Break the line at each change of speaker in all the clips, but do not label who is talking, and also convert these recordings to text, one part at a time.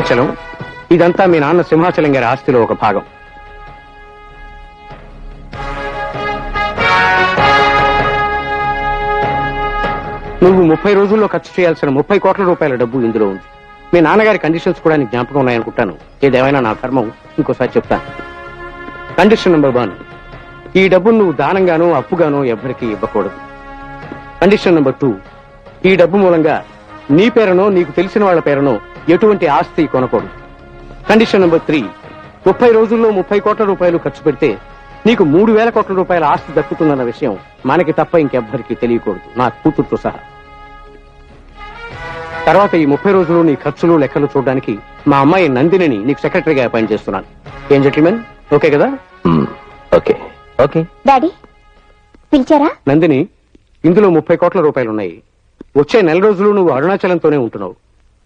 అరుణాచలం ఇదంతా మీ నాన్న సింహాచలం గారి ఆస్తిలో ఒక భాగం. నువ్వు ముప్పై రోజుల్లో ఖర్చు చేయాల్సిన ముప్పై కోట్ల రూపాయల డబ్బు ఇందులో ఉంది. మీ నాన్నగారి కండిషన్స్ కూడా నీకు జ్ఞాపకం ఉన్నాయనుకుంటాను. ఏదేమైనా నా ధర్మం ఇంకోసారి చెప్తాను. కండిషన్ నెంబర్ వన్ ఈ డబ్బును నువ్వు దానంగానో అప్పుగానో ఎవ్వరికీ ఇవ్వకూడదు. కండిషన్ నెంబర్ టూ ఈ డబ్బు మూలంగా నీ పేరునో నీకు తెలిసిన వాళ్ళ పేరునో ఎటువంటి ఆస్తి కొనకూడదు. కండిషన్ నెంబర్ త్రీ ముప్పై రోజుల్లో ముప్పై కోట్ల రూపాయలు ఖర్చు పెడితే నీకు మూడు వేల కోట్ల రూపాయల ఆస్తి దక్కుతుందన్న విషయం మనకి తప్ప ఇంకెవ్వరికీ తెలియకూడదు. నా కూతురుతో సహా. తర్వాత ఈ ముప్పై రోజులు నీ ఖర్చులు లెక్కలు చూడడానికి మా అమ్మాయి నందినిని నీకు సెక్రటరీగా అపాయింట్ చేస్తున్నాను. ఏం జెంటిల్మెన్ ఓకే కదా?
ఓకే. ఓకే.
డాడీ పిలిచారా?
నందిని ఇందులో ముప్పై కోట్ల రూపాయలు ఉన్నాయి వచ్చే నెల రోజులు నువ్వు అరుణాచలంతోనే ఉంటున్నావు.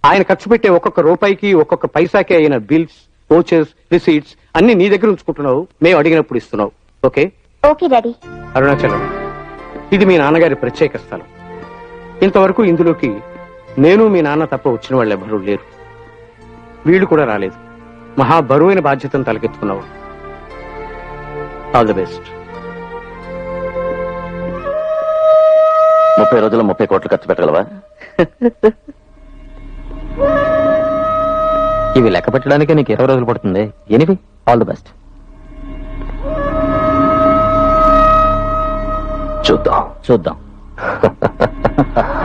ఆయన ఖర్చు పెట్టే ఒక్కొక్క రూపాయికి ఒక్కొక్క పైసాకి అయిన బిల్స్ కోచెస్ రిసీట్స్ అన్ని నీ దగ్గర ఉంచుకుంటున్నావు. మేము అడిగినప్పుడు ఇస్తున్నావు. ఓకే?
Okay daddy.
అరుణాచలం. ఇది మీ నాన్నగారి ప్రత్యేక స్థలం. ఇంతవరకు ఇందులోకి నేను మీ నాన్న తప్ప వచ్చిన వాళ్ళు ఎవరూ లేరు. వీళ్ళు కూడా రాలేదు. మహా బరువైన బాధ్యతను తలకెత్తుకున్నావు. All the best.
ముప్పై రోజుల్లో ముప్పై కోట్లు ఖర్చు పెట్టగలవా? ఇవి లెక్క పెట్టడానికి నీకు ఇరవై రోజులు పడుతుంది. ఎనివి ఆల్ ది బెస్ట్ చూద్దాం. చూద్దాం.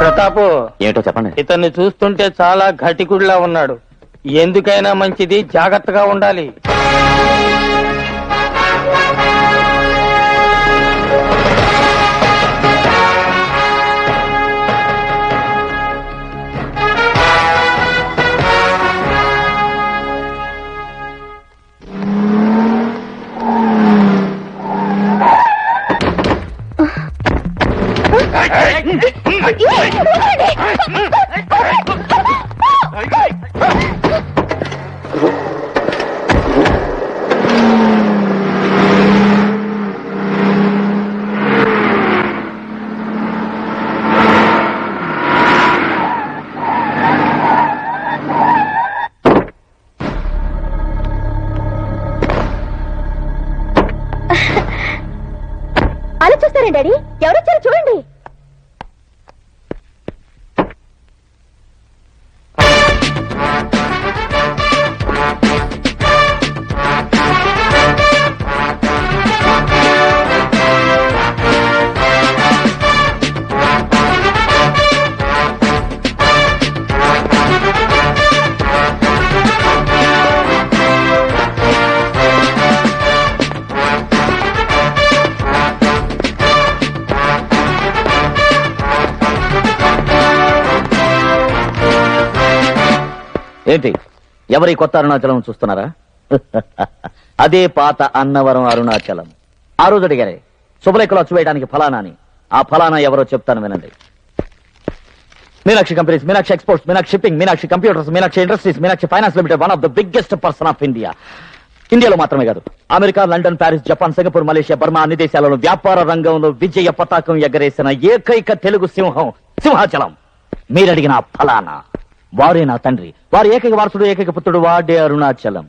ప్రతాపు
ఏమిటో చెప్పండి.
ఇతన్ని చూస్తుంటే చాలా ఘటికుడిలా ఉన్నాడు. ఎందుకైనా మంచిది జాగ్రత్తగా ఉండాలి.
అలా చూస్తారా డాడీ ఎవరొచ్చారో చూడండి
ఏంటి? ఎవరి కొత్త అరుణాచలం చూస్తున్నారా? అదే పాత అన్నవరం అరుణాచలం. ఆ రోజు అడిగారే శుభలేఖలు అచ్చు వేయడానికి ఫలానా అని. ఆ ఫలానా ఎవరో చెప్తాను వినండి. Meenakshi companies Meenakshi exports Meenakshi shipping Meenakshi computers Meenakshi industries Meenakshi finance limited one of the biggest person of India. ఇండియాలో మాత్రమే కాదు America London Paris Japan Singapore Malaysia Burma అన్ని దేశాలలో వ్యాపార రంగంలో విజయ పతాకం ఎగరేసిన ఏకైక తెలుగు సింహం సింహాచలం. మీరడిగిన ఫలానా? వారే నా తండ్రి. వారి ఏకైక వారసుడు ఏకైక పుత్రుడు వాడే అరుణాచలం.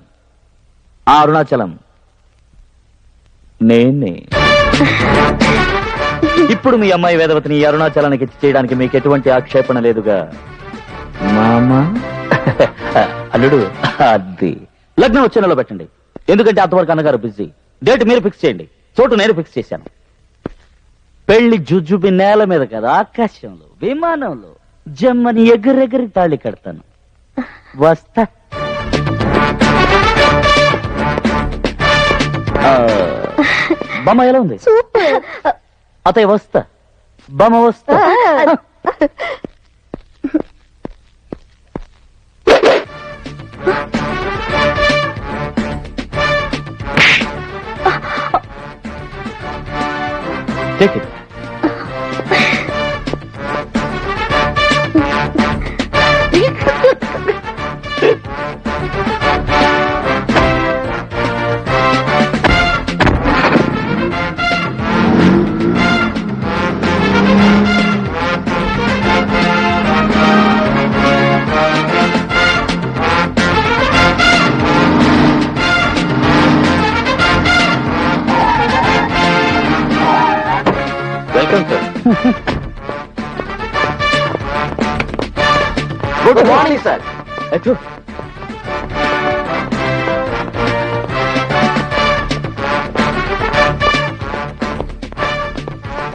ఆ అరుణాచలం నేనే. ఇప్పుడు మీ అమ్మాయి వేదవతిని ఈ అరుణాచలానికి ఇచ్చి చేయడానికి మీకు ఎటువంటి ఆక్షేపణ లేదుగా? మామా? అల్లుడు అది. లగ్నం వచ్చే నెలలో పెట్టండి. ఎందుకంటే అంతవరకు అన్నగారు బిజీ. డేట్ మీరు ఫిక్స్ చేయండి. చోటు నేను ఫిక్స్ చేశాను. పెళ్ళి జుజుబి నేల మీద కదా ఆకాశంలో విమానంలో జమ్మని ఎగురెగిరి తాళి కడతాను. వస్తా. బొమ్మ ఎలా ఉంది?
సూపర్.
అతయ్య వస్తా. బొమ్మ వస్తా. Take it.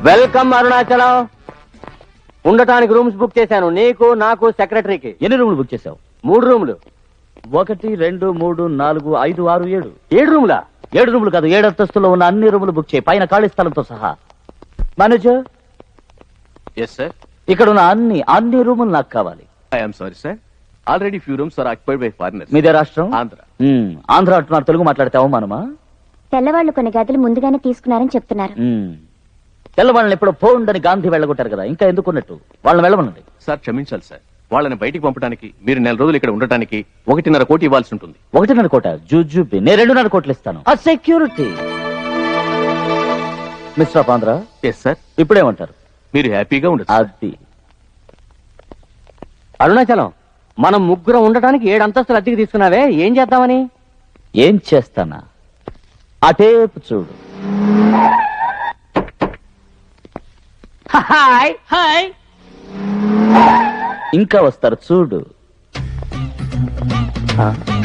వెల్కమ్
అరుణాచలం. ఉండటానికి రూమ్స్ బుక్ చేశాను. నీకు నాకు సెక్రటరీకి.
ఎన్ని రూములు బుక్ చేసావు
మూడు రూములు.
ఒకటి రెండు మూడు నాలుగు ఐదు ఆరు ఏడు.
ఏడు రూములా?
ఏడు రూములు కాదు ఏడు అంతస్తులో ఉన్న అన్ని రూములు బుక్ చేయి. పైన ఖాళీ స్థలంతో సహా. మేనేజర్
ఎస్ సార్
ఇక్కడ ఉన్న అన్ని అన్ని రూములు నాకు కావాలి.
I'm sorry sir already few rooms are occupied by foreigners
మీదే రాష్ట్రం?
ఆంధ్ర.
ఆంధ్ర అంటున్నారు తెలుగు మాట్లాడితే అవమానమా?
తెల్లవాళ్ళు కొన్ని గదులు ముందుగానే తీసుకున్నారని చెప్తున్నారు.
తెల్లవాళ్ళని ఎప్పుడో పోండని గాంధీ వెళ్ళగొట్టారు కదా ఇంకా ఎందుకున్నట్టు? వాళ్ళని వెళ్ళమనండి.
సార్ క్షమించాలి సార్. వాళ్ళని బయటికి పంపడానికి మీరు నెల రోజులు ఇక్కడ ఉండటానికి ఒకటిన్నర కోటి ఇవ్వాల్సి ఉంటుంది.
ఒకటిన్నర కోట? జూజూబి. నేను రెండున్నర కోట్లు ఇస్తాను. ఆ security. Mister Andhra
yes sir
ఇప్పుడేమంటారు?
మీరు హ్యాపీగా ఉండదు
అది.
అరుణాచలం మనం ముగ్గురం ఉండటానికి ఏడు అంతస్తులు అద్దెకి తీసుకున్నావే ఏం చేద్దామని?
ఏం చేస్తానా? అటేపు చూడు.
హాయ్. హాయ్.
ఇంకా వస్తారు చూడు.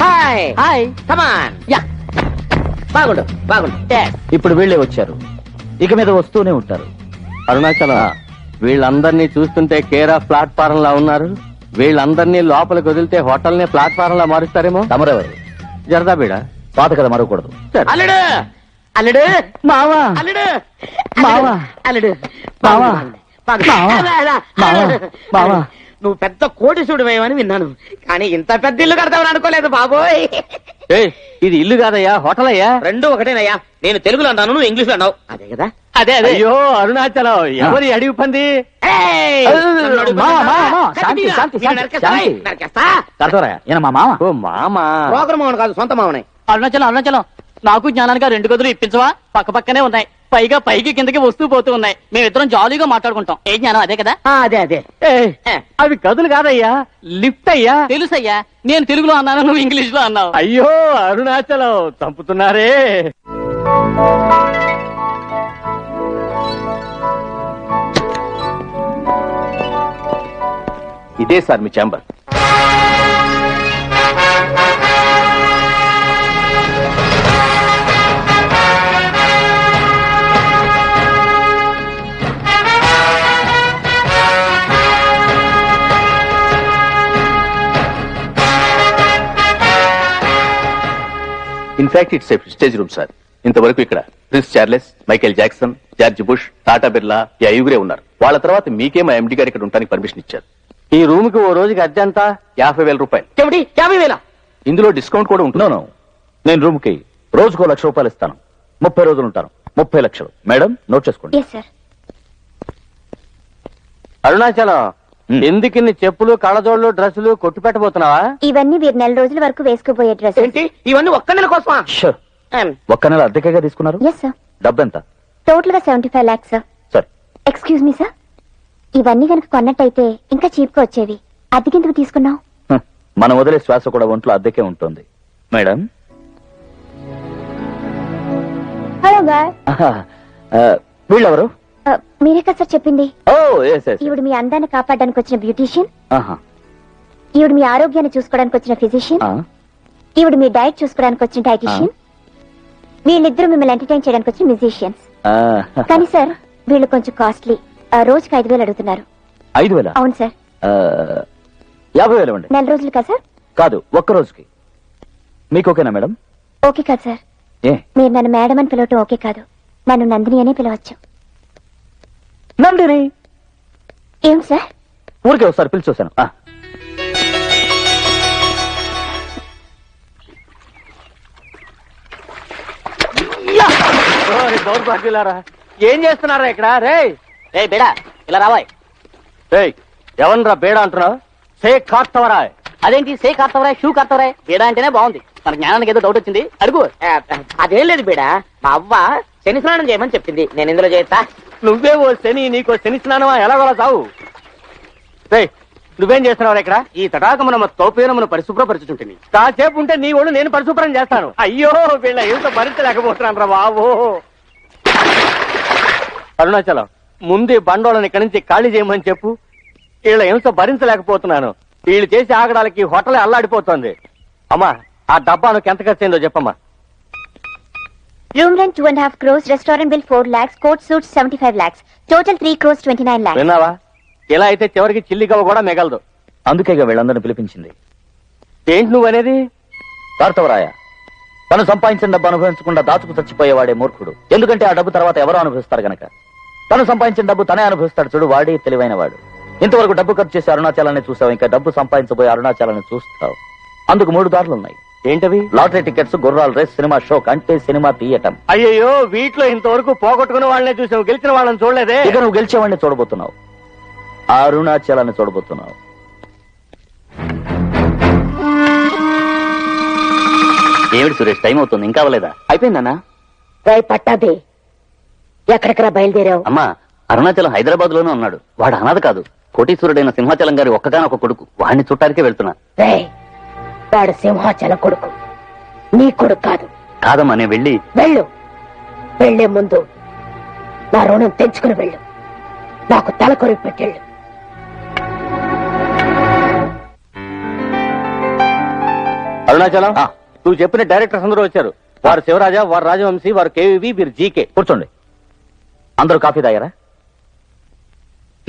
Hi. Hi. Come on yeah. బాగుండు బాగుండు.
ఇప్పుడు వీళ్ళే వచ్చారు. ఇక మీద వస్తూనే ఉంటారు.
అరుణాచలం వీళ్ళందరినీ చూస్తుంటే కేరా ప్లాట్ఫారం లా ఉన్నారు. వీళ్ళందరినీ లోపలికి వదిలితే హోటల్ని ప్లాట్ఫారం లా మారుస్తారేమో?
తమరెవరు?
జరదా బీడ?
పాత కథ మరవకూడదు
అల్లుడు! అల్లుడు!
మావా.
అల్లుడు!
మావా.
అల్లుడు!
మావా.
నువ్వు పెద్ద కోటిసుడు వేయమని విన్నాను. కానీ ఇంత పెద్ద ఇల్లు కడతావని అనుకోలేదు బాబోయ్. ఇది ఇల్లు కాదయ్యా హోటల్ అయ్యా రెండు ఒకటేనయ్యా. నేను తెలుగులో అన్నాను నువ్వు ఇంగ్లీష్లో అన్నావు. అదే కదా? అదే అదే. అయ్యో అరుణాచలం. ఎవరి అడిగి. పంది
కాదు సొంత మామనే.
అరుణాచలం అరుణాచలం. నాకు జ్ఞానానికి రెండు గదులు ఇప్పించవా? పక్క పక్కనే ఉన్నాయి. పైగా పైకి కిందకి వస్తూ పోతూ ఉన్నాయి. మేమిద్దరం జాలీగా మాట్లాడుకుంటాం. ఏ జ్ఞానం? అదే కదా?
అదే అదే. అవి గదులు కాదయ్యా. లిఫ్ట్ అయ్యా.
తెలుసయ్యా. నేను తెలుగులో అన్నాను నువ్వు ఇంగ్లీష్లో అన్నావు?
అయ్యో అరుణాచలం. చంపుతున్నారే.
ఇదే sir me chamber. In fact it's stage room sir ఇంతవరకు ఇక్కడ Prince Charles Michael Jackson George Bush Tata Birla ఈ ఐదుగురే ఉన్నారు. వాళ్ళ తర్వాత మీకే మా ఎండి గారు ఇక్కడ ఉండడానికి పర్మిషన్ ఇచ్చారు.
ఈ రూమ్కి ఓ రోజుకి అద్దె ఎంత
యాభై వేల రూపాయలు.
చెవిటి యాభై వేల?
ఇందులో డిస్కౌంట్ కూడా ఉంటుంది.
నేను రూమ్కి రోజుకో లక్ష రూపాయలు ఇస్తాను. ముప్పై రోజులు ఉంటాను. ముప్పై లక్షలు. మేడం నోట్ చేసుకోండి.
అరుణాచలం. ఎందుకు ఇన్ని చెప్పులు కళ్ళజోళ్ళు డ్రెస్సులు కొట్టు పెట్టబోతున్నావా
ఇవన్నీ వీరు నెల రోజుల వరకు వేసుకోబోయే డ్రెస్
ఏంటి? ఇవన్నీ ఒక్క నెల కోసమా?
Sure. ఒక్క నెల అద్దెకగా తీసుకున్నారు?
ఎస్ సార్
డబ్బెంత?
టోటల్గా seventy five lakhs sir. Excuse me sir ఇవన్నీ కనుక కొన్నట్టయితే ఇంకా చీప్గా వచ్చేవి. అద్దెకెందుకు తీసుకున్నాం
హ, మనం వదిలే శ్వాస కూడా ఒంట్లో అద్దెకే ఉంటుంది. మేడం?
హలో
ఆ, వీళ్ళెవరు?
మీరే కదా సార్ చెప్పింది? ఈవిడ మీ అందాన్ని కాపాడడానికి వచ్చిన బ్యూటీషియన్ ఈవిడ మీ ఆరోగ్యాన్ని చూసుకోవడానికి వచ్చిన ఫిజిషియన్ ఈవిడ మీ డైట్ చూసుకోవడానికి వచ్చిన డైటిషియన్ వీళ్ళిద్దరూ మిమ్మల్ని ఎంటర్టైన్ చేయడానికి వచ్చిన మ్యూజిషియన్స్ కానీ సార్ వీళ్ళు కొంచెం కాస్ట్లీ. రోజుకి ఐదు వేలు అడుగుతున్నారు.
ఐదు వేల?
అవును సార్.
యాభై వేలు
నెల రోజులు కదా సార్?
కాదు ఒక్క రోజుకి. మీకు ఓకేనా మేడం?
ఓకే కాదు సార్. మీరు నన్ను మేడం అని పిలవటం ఓకే కాదు. నన్ను నందిని అనే పిలవచ్చు.
నందిని.
ఏం సార్?
ఊరికే ఒకసారి పిలిచి చూశాను.
దౌర్భాగ్యులారా. ఏం చేస్తున్నారా ఇక్కడ? రే
ఏ బేడా ఇలా రావాయ్.
రే ఎవరిరా బేడ అంటున్నావు? సే కాస్తవరా
అదేంటి సే కార్తవరాయ్ షూ కార్తవరాయ్? బేడా అంటేనే బాగుంది. మన జ్ఞానానికి ఏదో డౌట్ వచ్చింది. అడుగు.
అదేం లేదు బీడ. మా అవ్వ శని స్నానం చేయమని చెప్పింది. నేను ఇందులో చేస్తా.
నువ్వే ఓ శని నీకో శని స్నానమా? ఎలాగోలా చావు రే నువ్వేం చేస్తున్నావు ఇక్కడ? ఈ తటాకమున తోపీనమును పరిశుభ్రపరచుతుంటుంది కాసేపు ఉంటే నీ ఒళ్ళు నేను పరిశుభ్రం చేస్తాను. అయ్యో వీళ్ళ ఏమిటో భరించలేకపోతున్నాను రా బాబు. అరుణాచలం ముందు బండోళ్ళని ఇక్కడి నుంచి ఖాళీ చేయమని చెప్పు. వీళ్ళ హింస భరించలేకపోతున్నాను. వీళ్ళు చేసి ఆగడాలకి హోటల్ అల్లాడిపోతుంది. అమ్మా ఆ డబ్బాను ఎంత ఖర్చు అయిందో చెప్పమ్మా.
Room rent two and half crores restaurant bill four lakhs coat suit seventy five lakhs total three crores twenty nine lakhs
విన్నావా? ఇలా అయితే చివరికి చిల్లిగవ్వ కూడా మిగలదు.
అందుకేగా వీళ్ళందరిని పిలిపించింది.
ఏంటి నువ్వు అనేది
కార్తవరాయ తను సంపాదించిన డబ్బు అనుభవించకుండా దాచుకు చచ్చిపోయేవాడే మూర్ఖుడు. ఎందుకంటే ఆ డబ్బు తర్వాత ఎవరో అనుభవిస్తారు గనక. తను సంపాదించిన డబ్బు తనే అనుభవిస్తాడు చూడు వాడే తెలివైన వాడు ఇంతవరకు డబ్బు ఖర్చు చేసి అరుణాచలాన్ని చూసావు? ఇంకా డబ్బు సంపాదించబోయే అరుణాచలాన్ని చూస్తావు. అందుకు మూడు దారులు ఉన్నాయి
ఏంటవి?
లాటరీ టికెట్స్ గుర్రాల రేస్ సినిమా షో అంటే సినిమా తీయటం.
అయ్యయ్యో వీటిలో ఇంతవరకు పోగొట్టుకున్న వాళ్ళనే చూసాం గెలిచిన వాళ్ళని చూడలేదే?
ఇక నువ్వు గెలిచేవాడిని చూడబోతున్నావు. అరుణాచలాన్ని చూడబోతున్నావు.
ఏమిటి సురేష్ టైం అవుతుంది ఇంకా అవ్వలేదా? అయిపోయిందన్నా
రాయ్ పట్టాది. ఎక్కడికరా బయలుదేరావు?
అమ్మా అరుణాచలం హైదరాబాద్లోనే ఉన్నాడు. వాడు అనాథ కాదు. కోటీశ్వరుడైన సింహాచలం గారి ఒక్కగానొక్క కొడుకు. వాడిని చుట్టానికే వెళ్తున్నా.
రేయ్ వాడు సింహాచలం కొడుకు. నీ కొడుకు కాదు.
కాదమ్మా నేను వెళ్ళి
వెళ్ళు. వెళ్ళే ముందు నా రుణం తెంచుకుని వెళ్ళు. నాకు తల కొరికి పెట్టెళ్ళు.
అరుణాచలం
ఆ.
నువ్వు చెప్పిన డైరెక్టర్స్ అందరూ వచ్చారు. వారు శివరాజా వారు రాజవంశీ వారు కేవీవి వీరు జీకే.
కూర్చోండి. అందరూ కాఫీ తాగారా?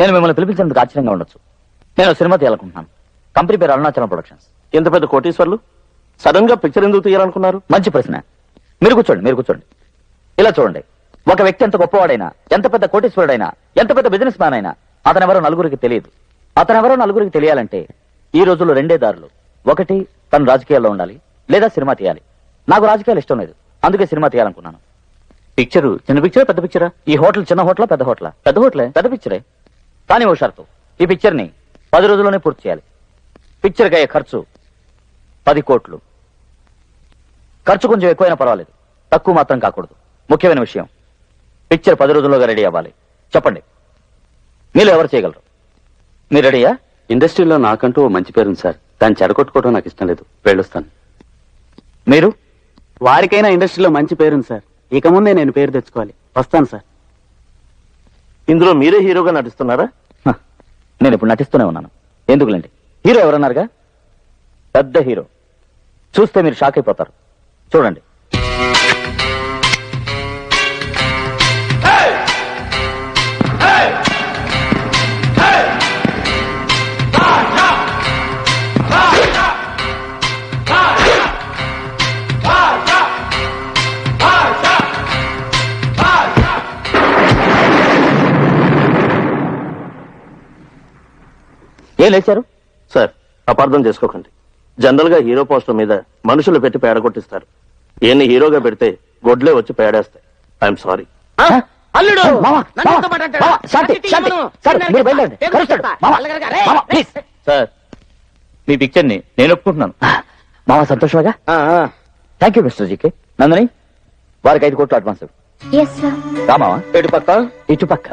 నేను మిమ్మల్ని పిలిపించినందుకు ఆశ్చర్యంగా ఉండొచ్చు. నేను సినిమా తీయాలనుకుంటున్నాను. కంపెనీ పేరు అరుణాచలం ప్రొడక్షన్స్.
ఎంత పెద్ద కోటీశ్వర్లు? సడన్గా పిక్చర్ ఎందుకు తీయాలనుకున్నారు?
మంచి ప్రశ్న. మీరు కూర్చోండి మీరు కూర్చోండి. ఇలా చూడండి. ఒక వ్యక్తి ఎంత గొప్పవాడైనా ఎంత పెద్ద కోటీశ్వరుడైనా ఎంత పెద్ద బిజినెస్ మ్యాన్ అయినా అతనెవరో నలుగురికి తెలియదు. అతనెవరో నలుగురికి తెలియాలంటే ఈ రోజుల్లో రెండే దారులు. ఒకటి తను రాజకీయాల్లో ఉండాలి లేదా సినిమా తీయాలి. నాకు రాజకీయాలు ఇష్టం లేదు అందుకే సినిమా తీయాలనుకున్నాను.
పిక్చర్ చిన్న పిక్చరా పెద్ద పిక్చరా
ఈ హోటల్ చిన్న హోటలా పెద్ద హోటలా?
పెద్ద హోటలే.
పెద్ద పిక్చరే కానీ ఓ షరతు. ఈ పిక్చర్ని పది రోజుల్లోనే పూర్తి చేయాలి. పిక్చర్కి అయ్యే ఖర్చు పది కోట్లు. ఖర్చు కొంచెం ఎక్కువైనా పర్వాలేదు. తక్కువ మాత్రం కాకూడదు. ముఖ్యమైన విషయం పిక్చర్ పది రోజుల్లోగా రెడీ అవ్వాలి. చెప్పండి. మీరు ఎవరు చేయగలరు? మీరు రెడీయా?
ఇండస్ట్రీలో నాకంటూ ఓ మంచి పేరుంది సార్. దాన్ని చెడగొట్టుకోవడం నాకు ఇష్టం లేదు. వెళ్ళొస్తాను.
మీరు?
వారికైనా ఇండస్ట్రీలో మంచి పేరుంది సార్. ఇక ముందే నేను పేరు తెచ్చుకోవాలి. వస్తాను సార్.
ఇందులో మీరే హీరోగా నటిస్తున్నారా?
నేను ఇప్పుడు నటిస్తూనే ఉన్నాను. ఎందుకులేండి? హీరో ఎవరన్నారుగా? పెద్ద హీరో. చూస్తే మీరు షాక్ అయిపోతారు. చూడండి. ఏం లేచారు?
సార్ అపార్థం చేసుకోకండి. జనరల్గా హీరో పోస్టర్ మీద మనుషులు పెట్టి పేడ కొట్టిస్తారు. ఈయన్ని హీరోగా పెడితే గొడ్లే వచ్చి పేడేస్తాయి. I'm sorry.
అల్లుడు.
సార్, మీ పిక్చర్ని నేను ఒప్పుకుంటున్నాను. మామ సంతోషమేగా? Thank you mister GK Nandini వారికి ఐదు కోట్లు అడ్వాన్స్ రామావా
ఎటు పక్క?
ఇటు పక్క.